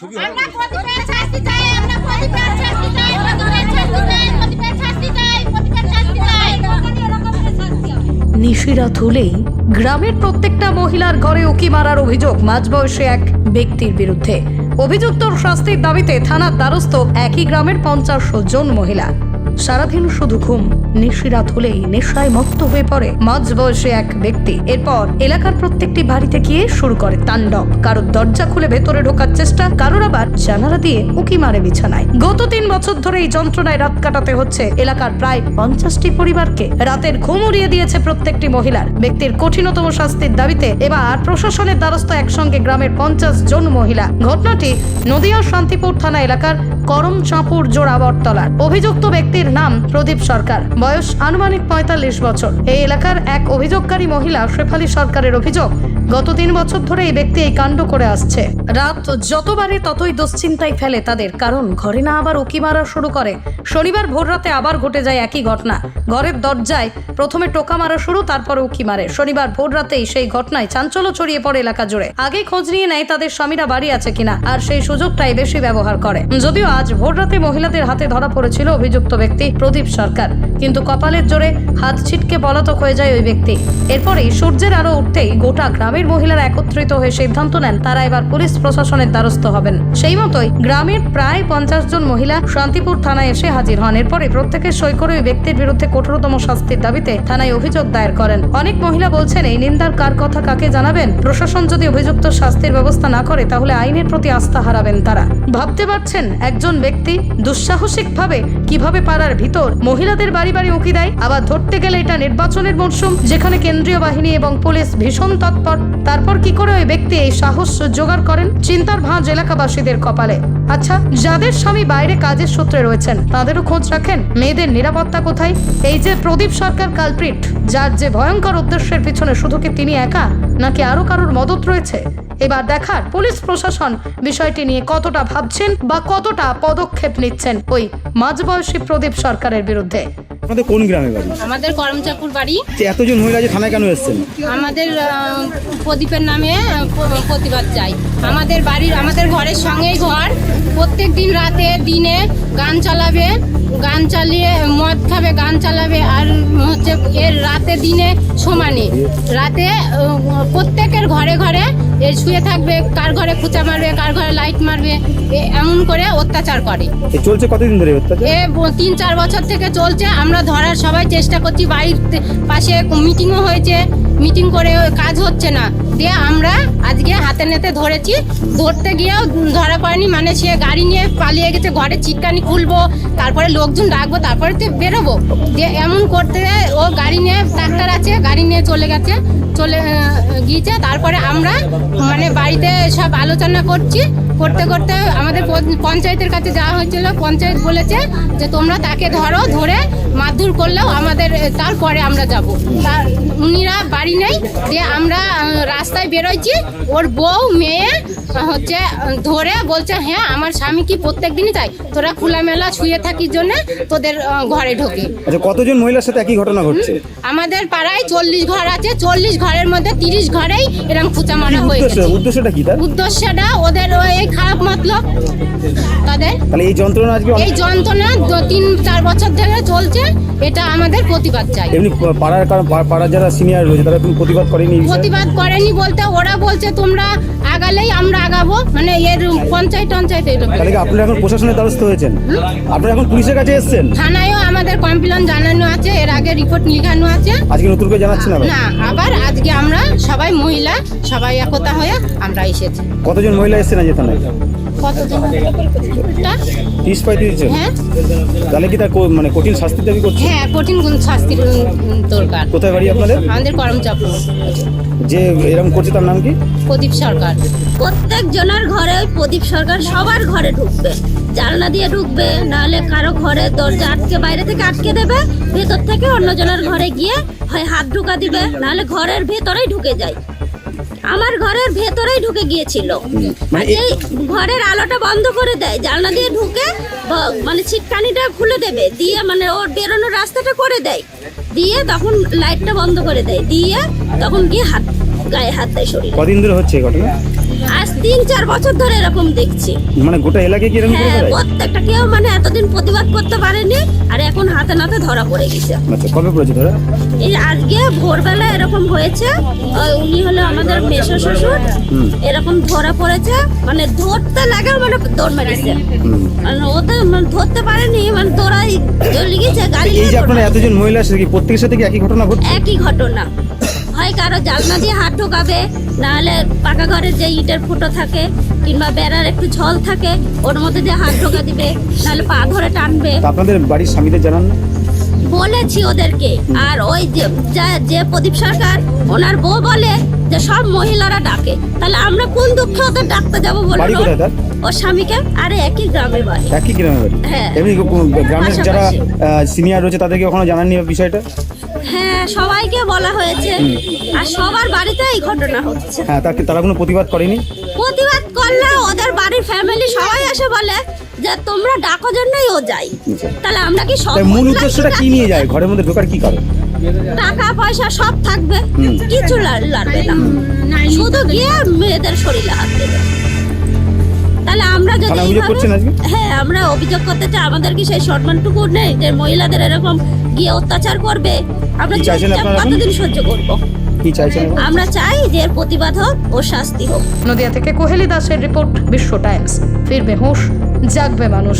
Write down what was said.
ছবি আমরা প্রদীপের শাস্তি চাই আমরা প্রদীপের শাস্তি চাই প্রদীপের শাস্তি চাই প্রদীপের শাস্তি চাই প্রদীপের শাস্তি চাই। নিশিরাত হলেই গ্রামের প্রত্যেকটা মহিলার ঘরে উকি মারার অভিযোগ মাঝবয়সী এক ব্যক্তির বিরুদ্ধে। অভিযুক্তর শাস্তির দাবিতে থানার দ্বারস্থ একই গ্রামের পঞ্চাশ জন মহিলা। সারাদিন শুধু ঘুম। নিশিরাত হলেই নেশায় মত্ত হয়ে পড়ে মাঝ বয়সে এক ব্যক্তি। এরপর এলাকার প্রত্যেকটি বাড়িতে গিয়ে শুরু করে তাণ্ডব। কারোর দরজা খুলে ভেতরে ঢোকার চেষ্টা, কারোর আবার জানালা দিয়ে উকি মারে বিছানায়। গত তিন বছর ধরে এই যন্ত্রণায় কাটাতে হচ্ছে এলাকার প্রায় পঞ্চাশটি পরিবারকে। রাতের ঘুম উড়িয়ে দিয়েছে প্রত্যেকটি মহিলার। ব্যক্তির কঠিনতম শাস্তির দাবিতে এবার প্রশাসনের দ্বারস্থ একসঙ্গে গ্রামের পঞ্চাশ জন মহিলা। ঘটনাটি নদিয়া শান্তিপুর থানা এলাকার করম চাঁপুর জোড়া বটতলার অভিযুক্ত ব্যক্তির নাম প্রদীপ সরকার। বয়স আনুমানিক পঁয়তাল্লিশ বছর। এই এলাকার এক অভিযোগকারী মহিলা শেফালি সরকারের অভিযোগ, গত তিন বছর ধরে এই ব্যক্তি এই কাণ্ড করে আসছে। রাত যতবারে ততই দুশ্চিন্তায় ফেলে তাদের, কারণ ঘরে না আবার উকি মারা শুরু করে। শনিবার ভোর রাতে আবার ঘটে যায় একই ঘটনা। ঘরের দরজায় প্রথমে টোকা মারা শুরু তারপর উকি মারে। শনিবার ভোর রাতেই সেই ঘটনায় চাঞ্চল্য ছড়িয়ে পড়ে এলাকা জুড়ে। আগে খোঁজ নিয়ে নেয় তাদের স্বামীরা বাড়ি আছে কিনা, আর সেই সুযোগটাই বেশি ব্যবহার করে। যদিও আজ ভোর রাতে মহিলাদের হাতে ধরা পড়েছিল অভিযুক্ত ব্যক্তি প্রদীপ সরকার, কিন্তু কপালের জোরে হাত ছিটকে পলাতক হয়ে যায় ওই ব্যক্তি। এরপরেই সূর্যের আরও উঠতেই গোটা গ্রামের মহিলারা একত্রিত হয়ে সিদ্ধান্ত নেন, তারা এবার পুলিশ প্রশাসনের দ্বারস্থ হবেন। সেই মতোই গ্রামের প্রায় পঞ্চাশ জন মহিলা শান্তিপুর থানায় এসে হাজির হন। এরপরে প্রত্যেকের সই করে ওই ব্যক্তির বিরুদ্ধে কঠোরতম শাস্তির দাবিতে থানায় অভিযোগ দায়ের করেন। অনেক মহিলা বলছেন, এই নিন্দার কার কথা কাকে জানাবেন? প্রশাসন যদি অভিযুক্ত শাস্তির ব্যবস্থা না করে, তাহলে আইনের প্রতি আস্থা হারাবেন তারা। ভাবতে পারছেন একজন ব্যক্তি, দুঃসাহসিকভাবে কীভাবে পাড়ার ভিতর মহিলাদের বাড়ি বাড়ি উকি দেয়, আবার ধরতে গেলে এটা নির্বাচনের মরশুম, যেখানে কেন্দ্রীয় বাহিনী এবং পুলিশ ভীষণ তৎপর। তারপর কি করে ওই ব্যক্তি এই সাহস জোগাড় করেন? চিন্তার ভাঁজ এলাকাবাসীদের কপালে। আচ্ছা যাদের স্বামী বাইরে কাজের সূত্রে রয়েছেন, তাদেরও খোঁজ রাখেন মেয়েদের নিরাপত্তা কোথায়? এই যে প্রদীপ সরকার কালপ্রিট, যার যে ভয়ঙ্কর উদ্দেশ্যের পিছনে শুধু কি তিনি একা, নাকি আরও কারোর মদত রয়েছে? এবার দেখার পুলিশ প্রশাসন বিষয়টি নিয়ে কতটা ভাবছেন বা কতটা পদক্ষেপ নিচ্ছেন ওই মাঝবয়সী প্রদীপ সরকারের বিরুদ্ধে। আপনাদের কোন গ্রামে বাড়ি? আমাদের করমচাপুর বাড়ি। এতজন মহিলা যে থানায় কেন এসেছেন? আমাদের আহ, প্রদীপের নামে আহ, প্রতিবাদ চাই। আমাদের বাড়ির আমাদের ঘরের সঙ্গেই ঘর। প্রত্যেক দিন রাতে দিনে গান চালাবে গান চালিয়ে মদ খাবে গান চালাবে আর হচ্ছে এর রাতে দিনে সমানে। রাতে আহ, প্রত্যেকের ঘরে ঘরে এ শুয়ে থাকবে কার ঘরে খুঁচা মারবে কার ঘরে লাইট মারবে এ এমন করে অত্যাচার করে। এ চলছে কতদিন ধরে অত্যাচার? এ ব- তিন চার বছর থেকে চলছে। আমরা ধরার সবাই চেষ্টা করছি, বাড়ির পাশে মিটিংও হয়েছে মিটিং করে কাজ হচ্ছে না। দিয়ে আমরা আজকে হাতে নেতে ধরেছি, ধরতে গিয়েও ধরা পড়েনি মানে সে গাড়ি নিয়ে পালিয়ে গেছে, ঘরে চিটকানি খুলবো, তারপরে লোকজন ডাকবো, তারপরে তো বেরোবো। দিয়ে এমন করতে ও গাড়ি নিয়ে, ডাক্তার আছে, গাড়ি নিয়ে চলে গেছে চলে গিয়েছে। তারপরে আমরা মানে বাড়িতে সব আলোচনা করছি। করতে করতে আমাদের পঞ্চায়েতের কাছে যাওয়া হয়েছিল। পঞ্চায়েত বলেছে যে তোমরা তাকে ধরো ধরে মারধর করলেও আমাদের তারপরে আমরা যাব। তার উনিরা বাড়ি নেই দিয়ে আমরা রাস্তায় বেরোইছি। ওর বউ মেয়ে হচ্ছে ধরে বলছে হ্যাঁ আমার স্বামী কি প্রত্যেক দিনই তাই তোরা খোলামেলা শুয়ে থাকির জন্য তোদের ঘরে ঢোকে। আচ্ছা কতজন মহিলার সাথে একই ঘটনা ঘটছে? আমাদের পাড়ায় চল্লিশ ঘর আছে। চল্লিশ ঘরের মধ্যে তিরিশ ঘরেই এরকম খুঁচা মারা হয়ে গেছে। উদ্দেশ্যটা কি উদ্দেশ্যটা ওদের ওই খারাপ মতলব। তাদের? তাহলে এই যন্ত্রণা আজকে এই যন্ত্রণা দু- তিন চার বছর ধরে চলছে এটা আমাদের প্রতিবাদ চাই। এমনি পাড়ার কারণ পাড়ার যারা সিনিয়র রয়েছে তারা তুমি প্রতিবাদ করেনি প্রতিবাদ করেনি বলতে ওরা বলছে তোমরা আগালেই আমরা আগাবো। মানে এর পঞ্চায়েত টঞ্চায়েত এরকম। তাহলে কি আপনারা এখন প্রশাসনের দ্বারস্থ হয়েছেন? আপনারা এখন পুলিশের কাছে এসেছেন? থানায়ও আমাদের কমপ্লেন জানানো আছে এর আগে রিপোর্ট লিখানো আছে। আজকে নতুন করে জানাচ্ছেন না আবার আজকে আমরা সবাই মহিলা সবাই একতা হয়ে আমরা এসেছি। কতজন মহিলা এসেছেন আজ থানায় কতজন? টা? তিরিশ পঁয়ত্রিশ জন? হ্যাঁ। তাহলে কি তার মানে কঠিন শাস্তি দাবি করছে? হ্যাঁ কঠিন গুণ শাস্তির দরকার। কোথায় বাড়ি আপনাদের? আমাদের করমচাপুর। যে এরকম করছে তার নাম কি? প্রদীপ সরকার। প্রত্যেক জনের ঘরে ওই প্রদীপ সরকার সবার ঘরে ঢুকবে। জানলা দিয়ে ঢুকবে নাহলে কারও ঘরে দরজা আটকে বাইরে থেকে আটকে দেবে ভেতর থেকে অন্যজনের ঘরে গিয়ে হয় হাত ঢুকা দিবে নাহলে ঘরের ভেতরেই ঢুকে যায়। আমার ঘরের ভেতরেই ঢুকে গিয়েছিল। মানে আর এই ঘরের আলোটা বন্ধ করে দেয় জানলা দিয়ে ঢুকে ব- মানে ছিটকানিটা খুলে দেবে দিয়ে মানে ওর বেরোনোর রাস্তাটা করে দেয়। দিয়ে তখন লাইটটা বন্ধ করে দেয় দিয়ে তখন গিয়ে হাত গায়ে হাত দেয় শরীরে। কদিন ধরে হচ্ছে এই ঘটনা? আজ তিন চার বছর ধরে এরকম দেখছি। মানে গোটা এলাকায় কি এরকম করে হ্যাঁ? বেড়ায়? প্রত্যেকটা কেউ মানে এতদিন প্রতিবাদ করতে পারেনি আর এখন হাতে নাতে ধরা পড়ে গেছে। আচ্ছা কবে পড়েছে ধরা? এই আজকে ভোরবেলা এরকম হয়েছে উনি হলো আমাদের মেশো শ্বশুর এরকম ধরা পড়েছে মানে ধরতে লাগে মানে দৌড় মারিছে। হুম। মানে ওতে মানে ধরতে পারেনি মানে দৌড়াই চলে গেছে গাড়ি এই যে নিয়ে আপনারা দৌড়ায়। এতজন মহিলা আছে কি প্রত্যেকের সাথে কি একই ঘটনা ঘটছে? একই ঘটনা। হয় কারও জালনা দিয়ে হাত ঢোকাবে নাহলে পাকা ঘরের যে ইটের ফুটো থাকে কিংবা বেড়ার একটু ঝল থাকে ওর মধ্যে দিয়ে হাত ঢোকা দিবে নাহলে পা ধরে টানবে। আপনাদের বাড়ির স্বামীদের জানান না? বলেছি ওদেরকে আর ওই যে যে প্রদীপ সরকার ওনার বউ বলে যে সব মহিলারা ডাকে। তাহলে আমরা কোন দুঃখে ওদের ডাকতে যাব বলুন ওর? স্বামীকে আরে একই গ্রামে বাড়ি। একই গ্রামে বাড়ি? হ্যাঁ। এমনি গ্রামের যারা সিনিয়র রয়েছে তাদেরকে কখনো জানাননি বিষয়টা? হ্যাঁ সবাইকে বলা হয়েছে। আর সবার বাড়িতে এই ঘটনা হচ্ছে। হ্যাঁ তাকে তারা কোনো প্রতিবাদ করেনি? প্রতিবাদ করলে ওদের বাড়ির ফ্যামিলি সবাই এসে বলে যে তোমরা ডাকো জন্যই ও যাই তাহলে আমরা কি সব মূল উদ্দেশ্যটা কি নিয়ে যায়? ঘরের মধ্যে ঢোকার কি কারণ? টাকা পয়সা সব থাকবে। কিছু লাগবে না। শুধু গিয়ে মেয়েদের শরীরে হাত দেবে তাহলে আমরা যদি? হ্যাঁ আমরা অভিযোগ করতে চাই। আমাদের কি সেই সম্মানটুকু নেই যে মহিলাদের এরকম গিয়ে অত্যাচার করবে? আমরা চুপচাপ কতদিন সহ্য করব? কি চাইছেন? আমরা চাই যে এর প্রতিবাদ হোক ও শাস্তি হোক। নদিয়া থেকে কোহেলি দাসের রিপোর্ট বিশ্ব টাইমস। ফিরবে হোশ জাগবে মানুষ।